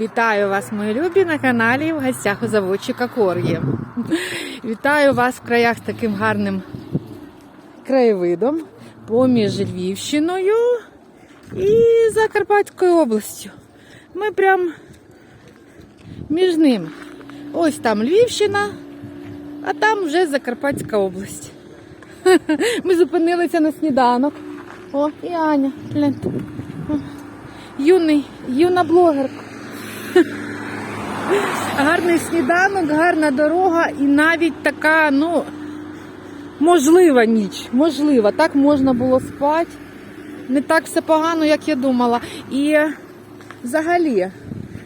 Вітаю вас, мої любі, на каналі в гостях у заводчика Кор'ї. Вітаю вас в краях з таким гарним краєвидом поміж Львівщиною і Закарпатською областю. Ми прям між ними. Ось там Львівщина, а там вже Закарпатська область. Ми зупинилися на сніданок. О, і Аня. гляньте. Юний, юна блогерка. Гарний сніданок, гарна дорога і навіть така, ну, можлива ніч. Можлива. Так можна було спати. Не так все погано, як я думала. І взагалі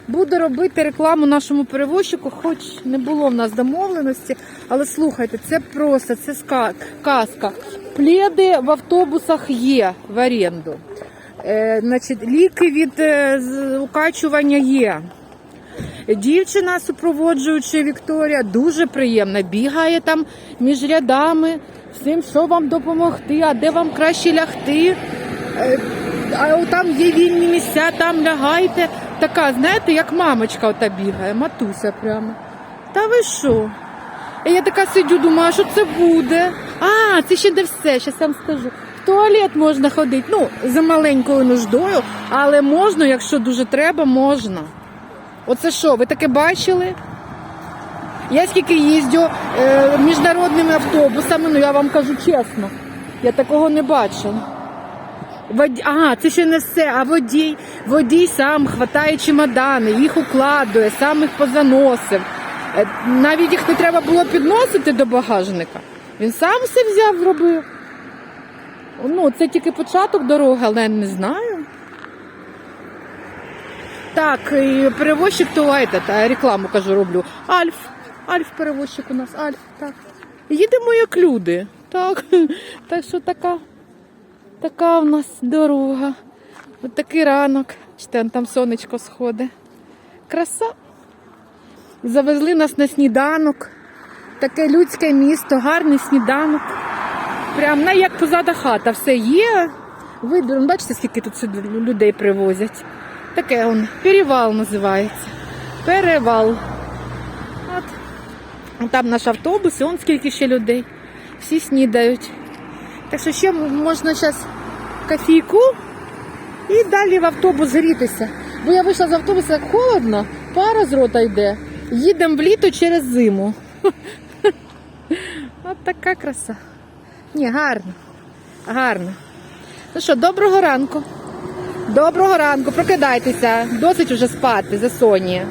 буду робити рекламу нашому перевозчику, хоч не було в нас домовленості. Але слухайте, це просто це казка. Пледи в автобусах є в оренду. Е, значить, ліки від е, укачування є. Дівчина, супроводжуючи Вікторія, дуже приємна. Бігає там між рядами, всім, що вам допомогти, а де вам краще лягти. Е, А там є вільні місця, там лягайте. Така, знаєте, як мамочка ота бігає, матуся прямо. Та ви що? Я така сидю, думаю, що це буде? А, це ще не все, зараз вам скажу. В туалет можна ходити. Ну, за маленькою нуждою, але можна, якщо дуже треба, можна. Оце що, ви таке бачили? Я скільки їздю е, міжнародними автобусами, ну я вам кажу чесно, я такого не бачила. Вод... Ага, це ще не все, а водій, водій сам хватає чемодани, їх укладує, сам їх позаносив. Е, Навіть їх не треба було підносити до багажника. Він сам все взяв, зробив. Ну, це тільки початок дороги, але не знаю. Так, і перевозчик то этот, рекламу кажу, роблю. Альф. Альф перевозчик у нас, Альф, так. Їдемо як люди. Так. Так що така, така в нас дорога. Ось такий ранок. Чте, там сонечко сходить. Краса. Завезли нас на сніданок. Таке людське місто, гарний сніданок. Прям на як позада хата, все є. Вибір, бачите, скільки тут людей привозять. Таке он, перевал називається. Перевал. От. Там наш автобус, і он скільки ще людей. Всі снідають. Так що ще можна зараз кофійку і далі в автобус грітися. Бо я вийшла з автобуса, як холодно, пара з рота йде. Їдемо в літо через зиму. От така краса. Ні, гарно. Гарно. Ну що, доброго ранку. Доброго ранку, прокидайтеся. Досить уже спати за Соні.